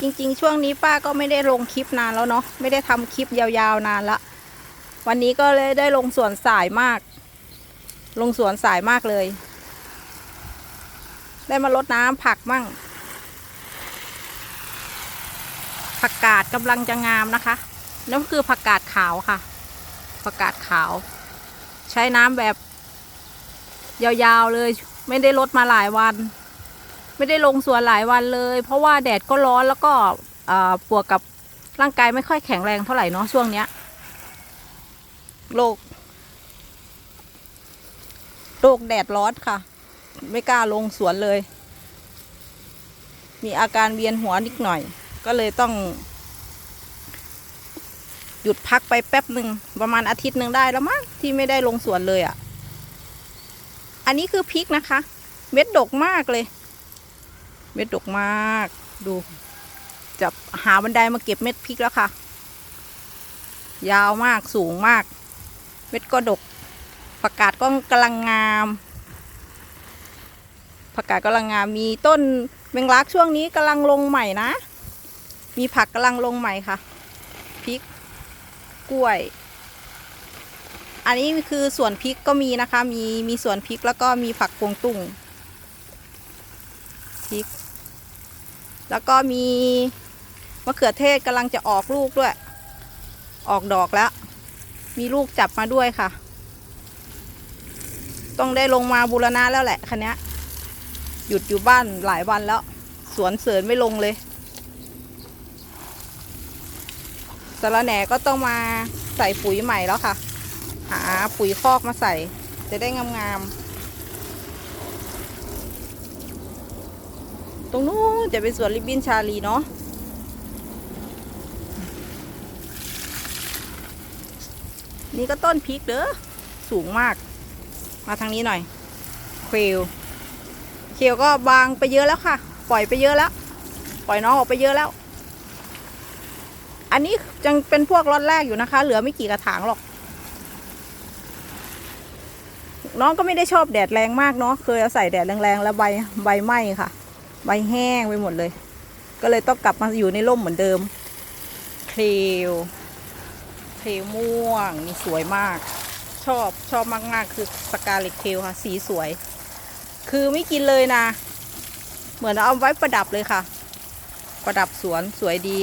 จริง ๆ ช่วงนี้ป้าก็ไม่ได้ลงคลิปนานแล้วเนาะไม่ได้ทำคลิปยาวๆนานละ วันนี้ก็เลยได้ลงสวนสายมาก ลงสวนสายมากเลย ได้มาลดน้ำผักมั่ง ผักกาดกำลังจะงามนะคะนั่นคือผักกาดขาวค่ะ ผักกาดขาว ใช้น้ำแบบยาวๆเลย ไม่ได้ลดมาหลายวัน ไม่ได้ลงสวนหลายวันเลย เพราะว่าแดดก็ร้อนแล้วก็ปวกกับร่างกายไม่ค่อยแข็งแรงเท่าไหร่เนาะช่วงเนี้ยโรคโรคแดดร้อนค่ะ ไม่กล้าลงสวนเลย มีอาการเวียนหัวนิดหน่อย ก็เลยต้อง หยุดพักไปแป๊บหนึ่งประมาณอาทิตย์หนึ่งได้แล้วมั้งที่ไม่ได้ลงสวนเลยอะ่ะ อันนี้คือพริกนะคะ เม็ดดกมากเลย เม็ดดกมาก ดู จะหาบันไดมาเก็บเม็ดพริกแล้วค่ะ ยาวมากสูงมาก เม็ดก็ดกผักกาดก็กำลังงามผักกาดกำลังงามมีต้นแมงลักช่วงนี้กำลังลงใหม่นะ มีผักกำลังลงใหม่ค่ะพริกกล้วย อันนี้คือสวนพริกก็มีนะคะ มีมีสวนพริกแล้วก็มีผักกวงตุ้งพริก แล้วก็มีมะเขือเทศกำลังจะออกลูกด้วย ออกดอกแล้ว มีลูกจับมาด้วยค่ะ ต้องได้ลงมาบูรณะแล้วแหละคันนี้หยุดอยู่บ้านหลายวันแล้ว สวนเสริญไม่ลงเลยสาระแหน่ก็ต้องมาใส่ปุ๋ยใหม่แล้วค่ะ หาปุ๋ยคอกมาใส่ จะได้งามๆ ตรงนู้น จะเป็นสวนริบบิ้นชาลีเนาะนี่ก็ต้นพริกเด้อสูงมาก มาทางนี้หน่อยเคลเคลวก็บางไปเยอะแล้วค่ะ ปล่อยไปเยอะแล้ว ปล่อยน้องออกไปเยอะแล้ว อันนี้ยังเป็นพวกรอดแรกอยู่นะคะ เหลือไม่กี่กระถางหรอก น้องก็ไม่ได้ชอบแดดแรงมากเนาะเคยเอาใส่แดดแรงๆแล้วใบใบไหม้ค่ะ ใบแห้งไปหมดเลย ก็เลยต้องกลับมาอยู่ในร่มเหมือนเดิมเคลวเคลวม่วงนี่สวยมาก ชอบชอบมากๆคือสกาเลตเคลค่ะ สีสวย คือไม่กินเลยนะ เหมือนเอาไว้ประดับเลยค่ะ ประดับสวนสวยดี